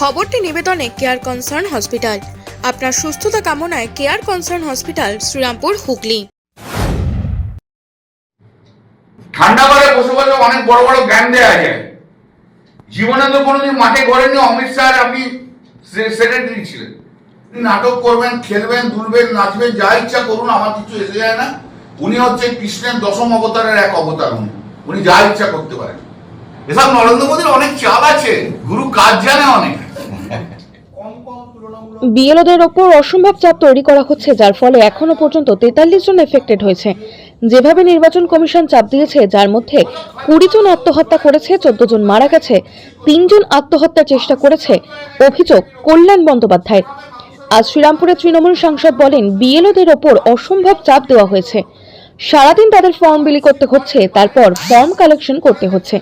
খবরটি নিবেদনে care concern hospital আপনার সুস্থতা কামনায় care concern hospital Serampore, Hooghly. ঠান্ডা ঘরে অনেক বড় বড় জ্ঞান দেওয়া যায়। জীবনে তো কোনোদিন মাঠে ঘোরেননি, অমিত শাহ আপনি সেক্রেটারি ছিলেন নাটক করবেন, খেলবেন, দুলবেন, নাচবেন, যা ইচ্ছা করুন, আমার কিছু এসে যায় না। উনি হচ্ছে কৃষ্ণের দশম অবতারের এক অবতার উনি। উনি যা ইচ্ছা করতে পারেন। এসব নরেন্দ্র মোদীর অনেক চাল আছে, গুরু কাজ জানে অনেক। বিএলওদের ওপর অসম্ভব চাপ তৈরি করা হচ্ছে, যার ফলে এখনও পর্যন্ত তেতাল্লিশ জন এফেক্টেড হয়েছে। যেভাবে নির্বাচন কমিশন চাপ দিয়েছে, যার মধ্যে কুড়ি জন আত্মহত্যা করেছে, চোদ্দ জন মারা গেছে তিনজন আত্মহত্যার চেষ্টা করেছে, অভিযোগ কল্যাণ বন্দ্যোপাধ্যায় আজ শ্রীরামপুরের তৃণমূল সাংসদ বলেন, বিএলওদের ওপর অসম্ভব চাপ দেওয়া হয়েছে। সারাদিন তাদের ফর্ম বিলি করতে হচ্ছে, তারপর ফর্ম কালেকশন করতে হচ্ছে।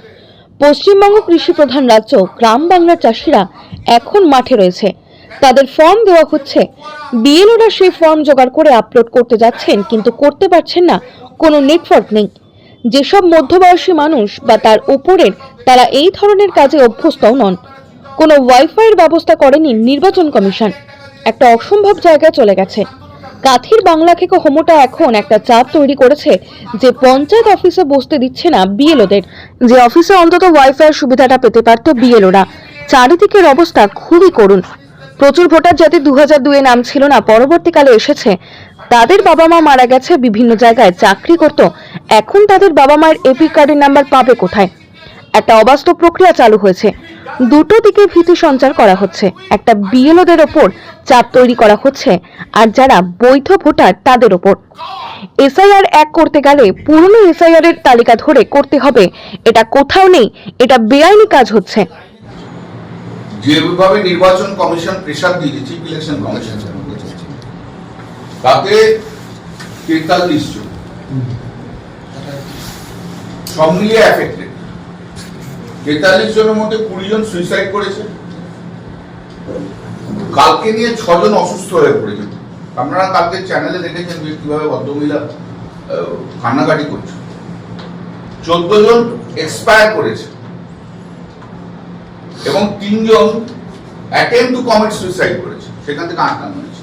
পশ্চিমবঙ্গ কৃষি প্রধান রাজ্য, গ্রাম বাংলার চাষিরা এখন মাঠে রয়েছে। তাদের ফর্ম দেওয়া হচ্ছে। বিএলওরা সেই ফর্ম জোগাড় করে আপলোড করতে যাচ্ছেন, কিন্তু করতে পারছেন না, কোনো নেটওয়ার্ক নেই। যেসব মধ্যবয়সী মানুষ বা তার উপরের, তারা এই ধরনের কাজে অভ্যস্তও নন। কোনো ওয়াইফাইয়ের ব্যবস্থা করেনি নির্বাচন কমিশন। একটা অসম্ভব জায়গায় চলে গেছে। কাথির বাংলা থেকে হোমোটা এখন একটা চাপ তৈরি করেছে যে পঞ্চায়েত অফিসে বসতে দিচ্ছে না বিএলওদের। যে অফিসে অন্তত ওয়াইফাইয়ের সুবিধাটা পেতে পারত বিএলওরা। চারিদিকের অবস্থা খুবই করুণ। প্রচুর ভোটার যাতে দু হাজার দুয়ে নাম ছিল না, পরবর্তীকালে এসেছে। তাদের বাবা মা মারা গেছে, বিভিন্ন জায়গায় চাকরি করত। এখন তাদের বাবা মায়ের এপি কার্ডের নাম্বার পাবে কোথায়? একটা অবাস্তব প্রক্রিয়া চালু হয়েছে। দুটো দিকে ভীতি সঞ্চার করা হচ্ছে। একটা বিএলওদের ওপর চাপ তৈরি করা হচ্ছে, আর যারা বৈধ ভোটার তাদের ওপর। এসআইআর এক করতে গেলে পুরনো এসআইআর এর তালিকা ধরে করতে হবে। এটা কোথাও নেই, এটা বেআইনি কাজ হচ্ছে। যেভাবে নির্বাচন কমিশন প্রেশার দিয়েছে চিফ ইলেকশন কমিশন তাতে তেতাল্লিশ জন। সব মিলিয়ে অ্যাফেক্টেড তেতাল্লিশ জনের মধ্যে কুড়ি জন সুইসাইড করেছে। কালকে নিয়ে ছজন অসুস্থ হয়ে পড়েছে। আপনারা কালকে চ্যানেলে দেখেছেন যে কীভাবে ভদ্রমহিলা কান্নাকাটি করছে। চোদ্দ জন এক্সপায়ার করেছে। এবং তিনজন অ্যাটেম্প টু কমিট সুইসাইড করেছে। সেখান থেকে আটকানো হয়েছে।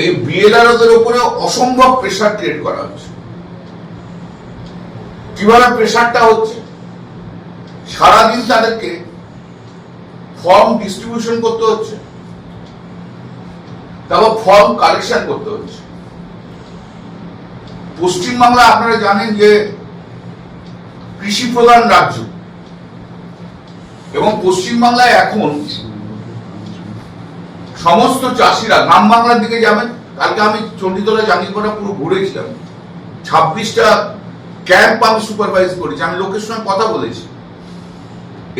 এই বিএলআরদের উপরে অসম্ভব প্রেশার ক্রিয়েট করা হচ্ছে। কীভাবে প্রেশারটা হচ্ছে? সারাদিন তাদেরকে ফর্ম ডিস্ট্রিবিউশন করতে হচ্ছে। তারপর ফর্ম কালেকশন করতে হচ্ছে। পশ্চিমবাংলা আপনারা জানেন যে কৃষি প্রধান রাজ্য। এবং পশ্চিমবাংলায় এখন সমস্ত চাষিরা গ্রাম বাংলার দিকে যাবেন, কালকে আমি চণ্ডীতলা জাঙ্গিপাড়া পুরো ঘুরেছিলাম। ছাব্বিশটা ক্যাম্প আমি সুপারভাইজ করেছি, আমি লোকের সঙ্গে কথা বলেছি।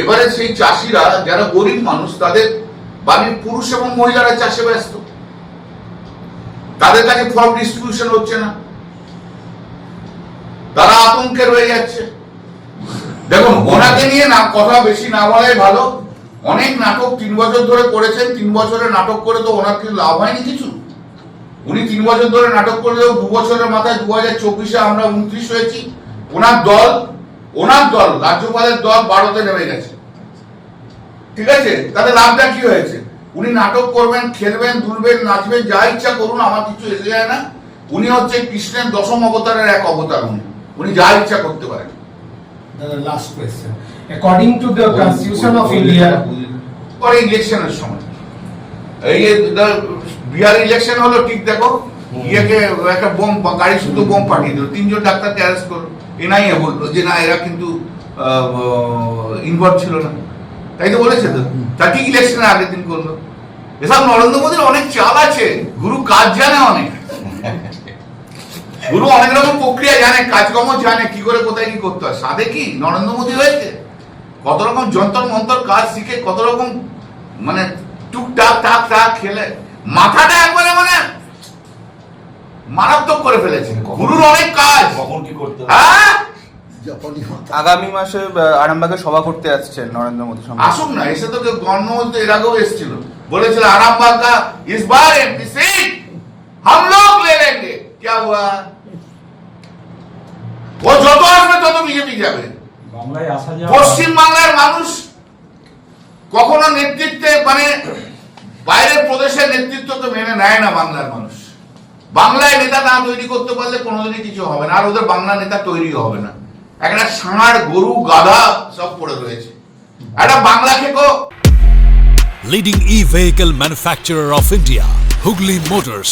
এবারে সেই চাষিরা, যারা গরিব মানুষ, তাদের বাড়ির পুরুষ এবং মহিলারা চাষে ব্যস্ত। তাদের কাছে ফর্ম ডিস্ট্রিবিউশন হচ্ছে না। তারা আতঙ্কে রয়ে যাচ্ছে। দেখুন ওনাকে নিয়ে না কথা বেশি না বলাই ভালো। অনেক নাটক তিন বছর ধরে করেছেন, তিন বছরে নাটক করে তো ওনার কিছু লাভ হয়নি কিছু। উনি তিন বছর ধরে নাটক করলেও দু বছরের মাথায় দু হাজার চব্বিশে আমরা উনত্রিশ হয়েছি। ওনার দল ওনার দল, রাজ্যপালের দল বারোতে নেমে গেছে। ঠিক আছে? তাতে লাভটা কি হয়েছে? উনি নাটক করবেন, খেলবেন, দুলবেন, নাচবেন, যা ইচ্ছা করুন, আমার কিছু এসে যায় না। উনি হচ্ছে কৃষ্ণের দশম অবতারের এক অবতার উনি। উনি যা ইচ্ছা করতে পারেন। The last question. According to the Constitution of India, ইলেকশনের সময়। এই বিহার ইলেকশন হলো ঠিক দেখো ইয়েকে একটা বোম গাড়ি শুধু বোম পাঠিয়ে দিল। তিনজন ডাক্তারকে অ্যারেস্ট করল। এনআইএ বলল যে না এরা কিন্তু ইনভলভ ছিল না। তাই তো বলেছে তো। তা ঠিক ইলেকশনের আগের দিন করল? এসব নরেন্দ্র মোদীর অনেক চাল আছে। গুরু কাজ জানে অনেক। গুরু অনেক রকম প্রক্রিয়া জানে কাজকর্ম জানে কি করে কোথায় কি করতে হয়। সাধে কি? নরেন্দ্র মোদী হয়েছে। কত রকম যন্ত্র মন্ত্র কাজ শিখে কত রকম মানে টুকটাক টাক টাক খেলে। মাথাটা একবারে মানে মারাত্মক করে ফেলেছে। গুরুর অনেক কাজ। কখন কি করতে হ্যাঁ? আগামী মাসে আরামবাগে সভা করতে আসছেন নরেন্দ্র মোদী আসুন না এসে তো কেউ গণমন্ত্রী এর আগেও এসেছিল। বলেছিল আরামবাগ ইসবার এমপি সিট হামলো क्या हुआ ও যত আসবে তত বিজেপি যাবে বাংলায় আসা যাওয়া পশ্চিম বাংলার মানুষ কখনো নেতৃত্বে মানে বাইরের প্রদেশের নেতৃত্ব তো মেনে নেয় না বাংলার মানুষ বাংলায় নেতা না তৈরি করতে পারলে কোনোদিনই কিছু হবে না আর ওদের বাংলা নেতা তৈরি হবে না একটা ষাঁড় গরু গাধা সব পড়ে রয়েছে একটা Bangla খেকো leading e-vehicle manufacturer of India, Hugli Motors.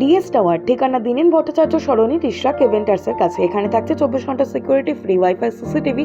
DS tower, ঠিকানা দিনেন ভট্টাচার্য সরণি তিসরা কেভেন্টার্সের কাছে। এখানে থাকছে চব্বিশ ঘণ্টা security free wifi CCTV